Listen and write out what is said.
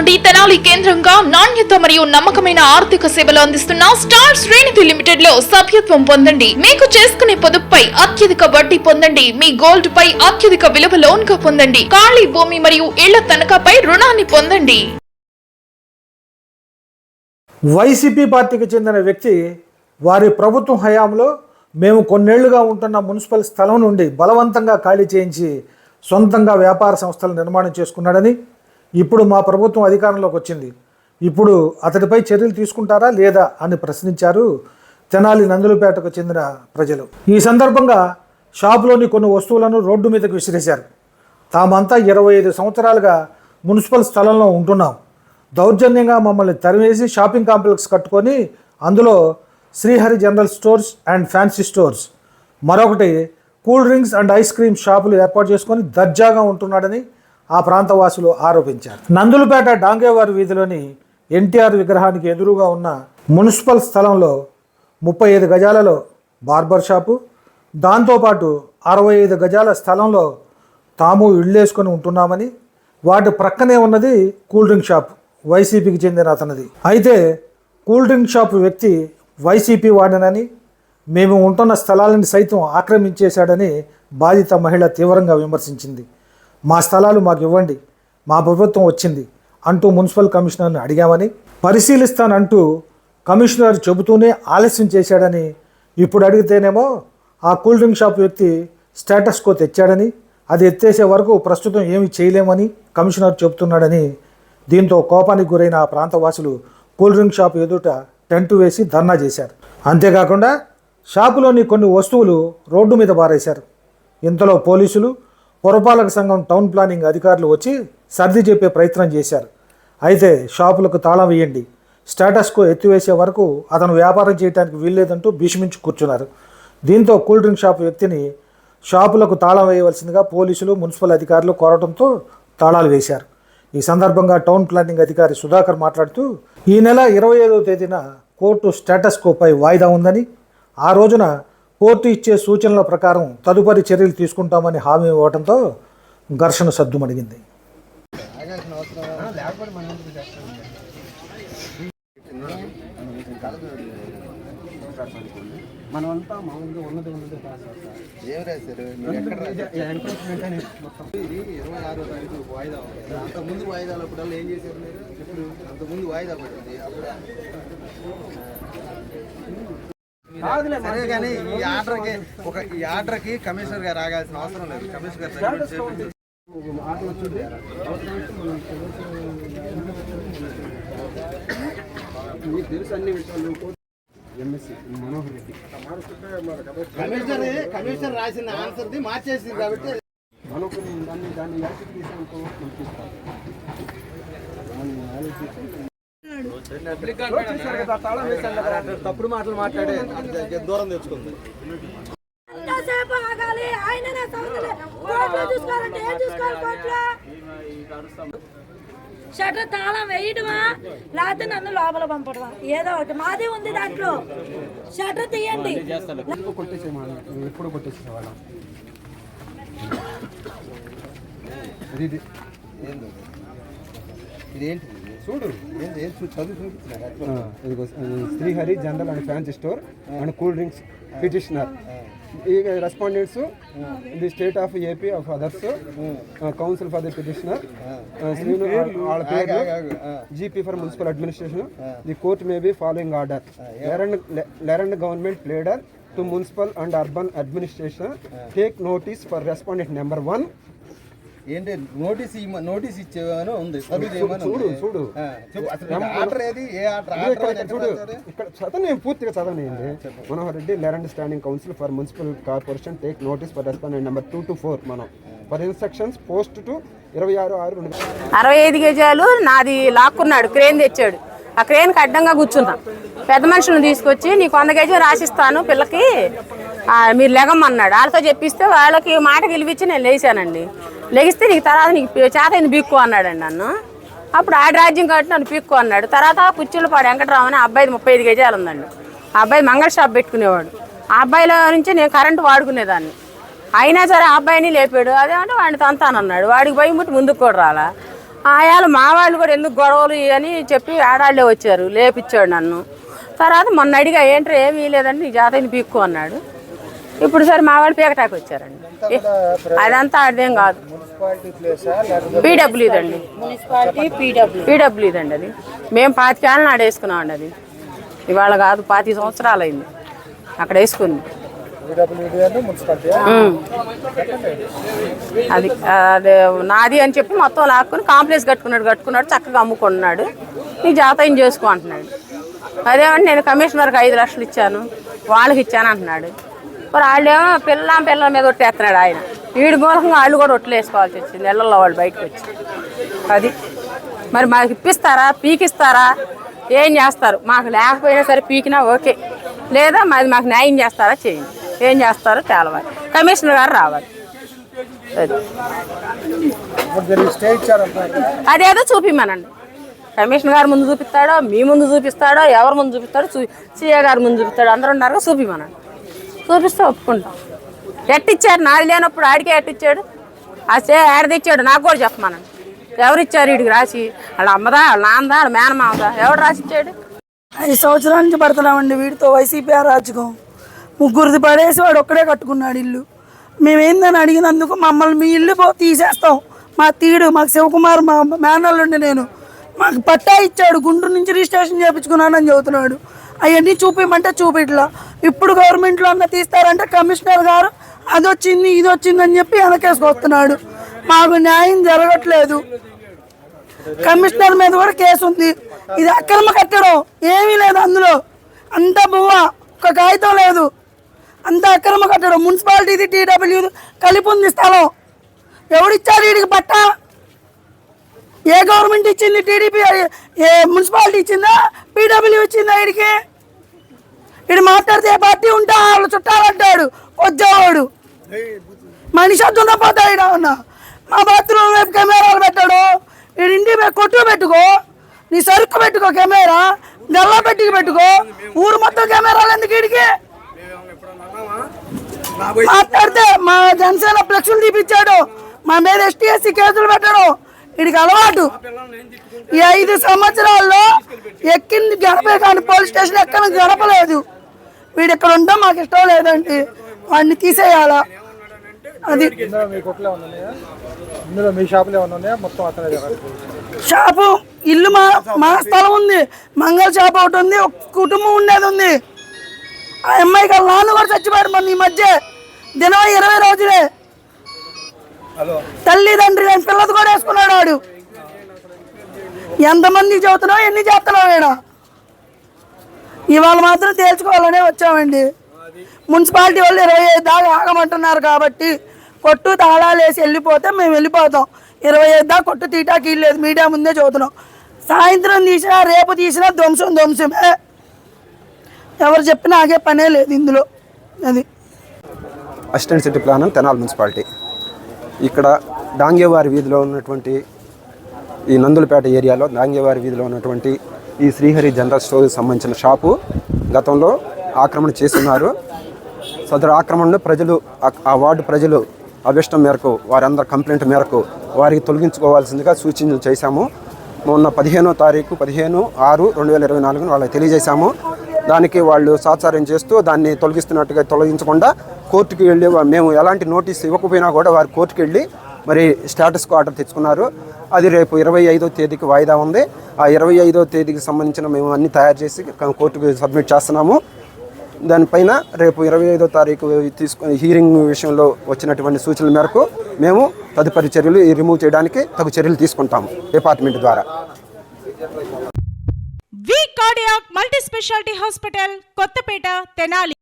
నుండి తెనాలి కేంద్రంగా నాణ్యత మరియు నమ్మకమైన ఆర్థిక సేవలు అందిస్తున్న స్టార్ శ్రేణిధి లిమిటెడ్లో సభ్యత్వం పొందండి. మీకు చేసుకునే పొదుపుపై అత్యధిక వడ్డీ పొందండి. మీ గోల్డ్ పై అత్యధిక విలువ లోన్గా పొందండి. ఖాళీ భూమి మరియు ఇళ్ళ తనఖాపై రుణాన్ని పొందండి. వైసీపీ పార్టీకి చెందిన వ్యక్తి వారి ప్రభుత్వం హయాంలో మేము కొన్నేళ్ళుగా ఉంటున్న మున్సిపల్ స్థలం నుండి బలవంతంగా ఖాళీ చేయించి సొంతంగా వ్యాపార సంస్థలు నిర్మాణం చేసుకున్నాడని ఇప్పుడు మా ప్రభుత్వం అధికారంలోకి వచ్చింది. ఇప్పుడు అతడిపై చర్యలు తీసుకుంటారా లేదా అని ప్రశ్నించారు తెనాలి నందులపేటకు చెందిన ప్రజలు. ఈ సందర్భంగా షాపులోని కొన్ని వస్తువులను రోడ్డు మీదకు విసిరేశారు. తామంతా ఇరవై ఐదు సంవత్సరాలుగా మున్సిపల్ స్థలంలో ఉంటున్నాం. దౌర్జన్యంగా మమ్మల్ని తరివేసి షాపింగ్ కాంప్లెక్స్ కట్టుకొని అందులో Srihari general stores and fancy stores మరొకటి cool drinks and ice cream షాపులు ఏర్పాటు చేసుకొని దర్జాగా ఉంటున్నాడని ఆ ప్రాంత వాసులు ఆరోపించారు. నందులపేట డాంగేవారి వీధిలోని ఎన్టీఆర్ విగ్రహానికి ఎదురుగా ఉన్న మున్సిపల్ స్థలంలో ముప్పై ఐదు గజాలలో బార్బర్ షాపు దాంతోపాటు అరవై ఐదు గజాల స్థలంలో తాము ఇళ్ళేసుకొని ఉంటున్నామని వాటి ప్రక్కనే ఉన్నది కూల్ డ్రింక్ షాప్ వైసీపీకి చెందిన అతనిది. అయితే కూల్ డ్రింక్ షాప్ వ్యక్తి వైసీపీ వాడినని మేము ఉంటున్న స్థలాలను సైతం ఆక్రమించేశాడని బాధిత మహిళ తీవ్రంగా విమర్శించింది. మా స్థలాలు మాకు ఇవ్వండి మా ప్రభుత్వం వచ్చింది అంటూ మున్సిపల్ కమిషనర్ని అడిగామని పరిశీలిస్తానంటూ కమిషనర్ చెబుతూనే ఆలస్యం చేశాడని ఇప్పుడు అడిగితేనేమో ఆ కూల్ డ్రింక్ షాప్ వ్యక్తి స్టేటస్ కో తెచ్చాడని అది ఎత్తేసే వరకు ప్రస్తుతం ఏమి చేయలేమని కమిషనర్ చెబుతున్నాడని దీంతో కోపానికి గురైన ఆ ప్రాంతవాసులు కూల్ డ్రింక్ షాప్ ఎదుట టెంటు వేసి ధర్నా చేశారు. అంతేకాకుండా షాపులోని కొన్ని వస్తువులు రోడ్డు మీద పారేశారు. ఇంతలో పోలీసులు పురపాలక సంఘం టౌన్ ప్లానింగ్ అధికారులు వచ్చి సర్ది చెప్పే ప్రయత్నం చేశారు. అయితే షాపులకు తాళం వేయండి. స్టేటస్కు ఎత్తివేసే వరకు అతను వ్యాపారం చేయడానికి వీల్లేదంటూ భీష్మించి కూర్చున్నారు. దీంతో కూల్ డ్రింక్ షాప్ వ్యక్తిని షాపులకు తాళం వేయవలసిందిగా పోలీసులు మున్సిపల్ అధికారులు కోరటంతో తాళాలు వేశారు. ఈ సందర్భంగా టౌన్ ప్లానింగ్ అధికారి సుధాకర్ మాట్లాడుతూ ఈ నెల ఇరవై ఐదవ తేదీన కోర్టు స్టేటస్కోపై వాయిదా ఉందని ఆ రోజున కోర్టు ఇచ్చే సూచనల ప్రకారం తదుపరి చర్యలు తీసుకుంటామని హామీ ఇవ్వడంతో ఘర్షణ సద్దుమణిగింది మనమంతా మామూలుగా ఉన్నది ఉన్నది ఇరవై ఆరో తారీఖు ఏం చేశారు మీరు? ఇప్పుడు వాయిదా పడింది అప్పుడు? సరే కానీ ఈ ఆర్డర్కి ఒక ఈ ఆర్డర్కి కమిషనర్ గారు ఆగాల్సిన అవసరం లేదు. కమిషనర్ గారు వచ్చింది మీకు తెలుసు అన్ని విషయాలు. MSc Manohar Reddy. Commissioner commissioner రాసిన ఆన్సర్ది మార్చేసింది కాబట్టి మనకు దాన్ని దాన్ని యాక్టివ్ తీసుకుంటూ ఆలోచించి వచ్చేసారు కదా, తాళం వేశాం కదా. తప్పుడు మాటలు మాట్లాడే దూరం తెచ్చుకుంది ఎంతసేపు ఆగాలి ఆయననే కోర్టులో చూసుకోవాలంటే ఏం చూసుకోవాలి కోర్టులో తాళం వేయడమా లేకపోతే నన్ను లోపల పంపడమా ఏదో ఒకటి మాది ఉంది దాంట్లో షటర్ తీయండి ఎప్పుడు కొట్టేసేవాళ్ళం ఇది ఇదేంటి? చూడు ఇది Srihari general and fancy store and cool drinks petitioner. ఈ respondents the state of AP of others counsel for the petitioner Srinu వాళ్ళ పేరు GP for municipal administration the court may be following order. Learned government pleader to municipal and urban administration take notice for respondent number one ఏంటి? Notice notice ఇచ్చేవని ఉంది. చూడు. చూడు. Order ఏది? ఏ order? చూడు? ఇక్కడ చదవని పూర్తిగా చదవనియండి. Manohar Reddy learned standing counsel for municipal corporation take notice for respondent number two to four మనం. ఫర్ ఇన్స్ట్రక్షన్స్ పోస్ట్ టు ఇరవై ఆరు ఆరు అరవై ఐదు గజాలు నాది లాక్కున్నాడు క్రేన్ తెచ్చాడు. ఆ క్రేన్కి అడ్డంగా కూర్చున్నా. పెద్ద మనుషులను తీసుకొచ్చి నీకు వంద గజం రాసిస్తాను పిల్లకి. మీరు లెగమన్నాడు. వాళ్ళతో చెప్పిస్తే వాళ్ళకి మాట గెలిపించి నేను లేచానండి. లెగిస్తే నీకు తర్వాత నీకు చేత బీక్కు అన్నాడండి నన్ను. అప్పుడు ఆడి రాజ్యం కాబట్టి నన్ను పీక్కు అన్నాడు. తర్వాత పుచ్చులపాడు వెంకటరావు అని అబ్బాయిది ముప్పై ఐదు గజాలు ఉందండి. ఆ అబ్బాయి మంగళ షాప్ పెట్టుకునేవాడు. ఆ అబ్బాయిలో నుంచి నేను కరెంటు వాడుకునేదాన్ని. అయినా సరే ఆ అబ్బాయిని లేపాడు. అదేమంటే వాడిని తంతానన్నాడు. వాడికి భయం పుట్టి ముందుకు కూడా రాలా. ఆయాలు మా వాళ్ళు కూడా ఎందుకు గొడవలు అని చెప్పి ఆడాళ్ళే వచ్చారు. లేపిచ్చాడు నన్ను. తర్వాత మొన్న అడిగా ఏంటో ఏమీ లేదండి నీ జాతని పీక్కు అన్నాడు. ఇప్పుడు సరే మా వాళ్ళు పీకటాకి వచ్చారండి. అదంతా అదేం కాదు. పీడబ్ల్యూది అండి. పీడబ్ల్యూది అండి అది. మేము పాతికేళ్ళని ఆడేసుకున్నామండి అది. ఇవాళ కాదు పాతి సంవత్సరాలు అయింది అక్కడ వేసుకుంది. అది అదే నాది అని చెప్పి మొత్తం లాక్కుని కాంప్లెక్స్ కట్టుకున్నాడు కట్టుకున్నాడు చక్కగా అమ్ముకున్నాడు. నీ జాతయం చేసుకో అంటున్నాడు. అదేమంటే నేను కమిషనర్కి ఐదు లక్షలు ఇచ్చాను వాళ్ళకి ఇచ్చాను అంటున్నాడు. మరి వాళ్ళేమో పిల్ల పిల్లల మీద ఒట్టేస్తున్నాడు ఆయన. వీడి మూలకంగా వాళ్ళు కూడా ఒట్లు వచ్చింది. ఇళ్ళల్లో వాళ్ళు బయటకు వచ్చి. అది. మరి మాకు ఇప్పిస్తారా? పీకిస్తారా? ఏం చేస్తారు? మాకు లేకపోయినా సరే పీకినా ఓకే. లేదా మాది మాకు న్యాయం చేస్తారా? చేయండి. ఏం చేస్తారో తేలవాలి. కమిషనర్ గారు రావాలి. అది. అదేదో చూపిమ్మనండి కమిషనర్ గారు ముందు చూపిస్తాడో మీ ముందు చూపిస్తాడో ఎవరి ముందు చూపిస్తాడో చూ సీఏ గారు ముందు చూపిస్తాడో అందరూ ఉన్నారు చూపిమ్మనండి చూపిస్తే ఒప్పుకుంటాం. ఎట్టిచ్చారు? నాది లేనప్పుడు ఆడికే ఎట్టిచ్చాడు? ఆ సే ఆడదిచ్చాడు. నాకు కూడా చెప్పమనండి. ఎవరు ఇచ్చారు వీడికి రాసి? వాళ్ళ అమ్మదా? వాళ్ళ నాన్నదా? వాళ్ళ మేనమామదా? ఎవడు రాసిచ్చాడు? ఐదు సంవత్సరాల నుంచి పడుతున్నామండి వీడితో వైసీపీ రాజకం. ముగ్గురిది పడేసి వాడు ఒక్కడే కట్టుకున్నాడు ఇల్లు. మేమేందని అడిగినందుకు మమ్మల్ని మీ ఇల్లు పో తీసేస్తాం. మా తీడు మాకు శివకుమార్ మా మేనల్లుండి నేను. మాకు పట్టా ఇచ్చాడు. గుంటూరు నుంచి రిజిస్ట్రేషన్ చేయించుకున్నానని చెబుతున్నాడు. అవన్నీ చూపించమంటే చూపిట్లా. ఇప్పుడు గవర్నమెంట్లో అన్న తీస్తారంటే కమిషనర్ గారు అది వచ్చింది ఇది వచ్చింది అని చెప్పి వెనకేసుకొస్తున్నాడు మాకు న్యాయం జరగట్లేదు. కమిషనర్ మీద కూడా కేసు ఉంది. ఇది అక్రమ కట్టడం ఏమీ లేదు అందులో. అంతా బువ్వ ఒక కాగితం లేదు. అంత అక్రమ కట్టడం. మున్సిపాలిటీది టీడబ్ల్యూ కలిపి ఉంది స్థలం. ఎవడిచ్చారు వీడికి పట్ట? ఏ గవర్నమెంట్ ఇచ్చింది టీడీపీ ఏ మున్సిపాలిటీ ఇచ్చిందా? పీడబ్ల్యూ ఇచ్చిందా వీడికి? వీడు మాట్లాడితే ఏ పార్టీ ఉంటా వాళ్ళు చుట్టాలంటాడు వచ్చేవాడు మనిషి అద్దున్న పోతాడు ఉన్నా. మా బాత్రూమ్ వైపు కెమెరాలు పెట్టాడు. వీడి ఇంటి మీద కొట్టు పెట్టుకో. నీ సరుకు పెట్టుకో కెమెరా. గల్లా పెట్టి పెట్టుకో. ఊరు మొత్తం కెమెరాలు ఎందుకు ఇడికి మాట్లాడితే మా జనసేన ఫ్లెక్సులు తీపిచ్చాడు. మా మీద ఎస్టీఎస్సీ కేసులు పెట్టాడు. వీడికి అలవాటు. ఈ ఐదు సంవత్సరాల్లో ఎక్కింది గడపే కానీ పోలీస్ స్టేషన్ ఎక్కడ గడపలేదు వీడు ఇక్కడ ఉంటాం మాకు ఇష్టం లేదండి. వాడిని తీసేయాలా? అది షాపు ఇల్లు మా మా స్థలం ఉంది. మంగళ షాప్ ఒకటి ఉంది ఒక కుటుంబం ఉండేది ఉంది. ఆ అమ్మాయికి వాళ్ళ నాన్న కూడా చచ్చిపోయాడు మొన్న ఈ మధ్య. దినం ఇరవై రోజులే. తల్లిదండ్రి పిల్లలు కూడా వేసుకున్నాడు వాడు ఎంతమందికి చెబుతున్నావు ఎన్ని చేస్తున్నావు ఈడ? ఇవాళ మాత్రం తేల్చుకోవాలనే వచ్చామండి. మున్సిపాలిటీ వాళ్ళు ఇరవై ఐదు దాకా ఆగమంటున్నారు కాబట్టి కొట్టు తాళాలు వేసి వెళ్ళిపోతే మేము వెళ్ళిపోతాం. ఇరవై ఐదు దాకా కొట్టు తీటాకి లేదు మీడియా ముందే చదువుతున్నాం. సాయంత్రం తీసినా రేపు తీసినా ధ్వంసం ధ్వంసమే. ఎవరు చెప్పినా ఆగే పనే లేదు ఇందులో. అది. Assistant city planner Tenali municipality. ఇక్కడ డాంగేవారి వీధిలో ఉన్నటువంటి ఈ నందులపేట ఏరియాలో డాంగేవారి వీధిలో ఉన్నటువంటి ఈ శ్రీహరి జనరల్ స్టోర్కి సంబంధించిన షాపు గతంలో ఆక్రమణ చేస్తున్నారు. సదరు ఆక్రమణలో ప్రజలు ఆ- వార్డు ప్రజలు అభిష్టం మేరకు వారందరి కంప్లైంట్ మేరకు వారికి తొలగించుకోవాల్సిందిగా సూచనలు చేశాము. మొన్న పదిహేనో తారీఖు పదిహేను ఆరు రెండు వేల ఇరవై నాలుగును వాళ్ళకి తెలియజేశాము. దానికి వాళ్ళు సాచారం చేస్తూ దాన్ని తొలగిస్తున్నట్టుగా తొలగించకుండా కోర్టుకి వెళ్ళి మేము ఎలాంటి నోటీస్ ఇవ్వకపోయినా కూడా వారు కోర్టుకి వెళ్ళి మరి స్టేటస్ ఆర్డర్ తెచ్చుకున్నారు. అది రేపు ఇరవై ఐదో తేదీకి వాయిదా ఉంది. ఆ ఇరవై ఐదో తేదీకి సంబంధించిన మేము అన్ని తయారు చేసి కోర్టుకు సబ్మిట్ చేస్తున్నాము. దానిపైన రేపు ఇరవై ఐదో తారీఖు తీసుకుని హీరింగ్ విషయంలో వచ్చినటువంటి సూచనల మేరకు మేము తదుపరి చర్యలు రిమూవ్ చేయడానికి తగు చర్యలు తీసుకుంటాము. డిపార్ట్మెంట్ ద్వారా. V cardiac multi speciality hospital Kothapeta Tenali.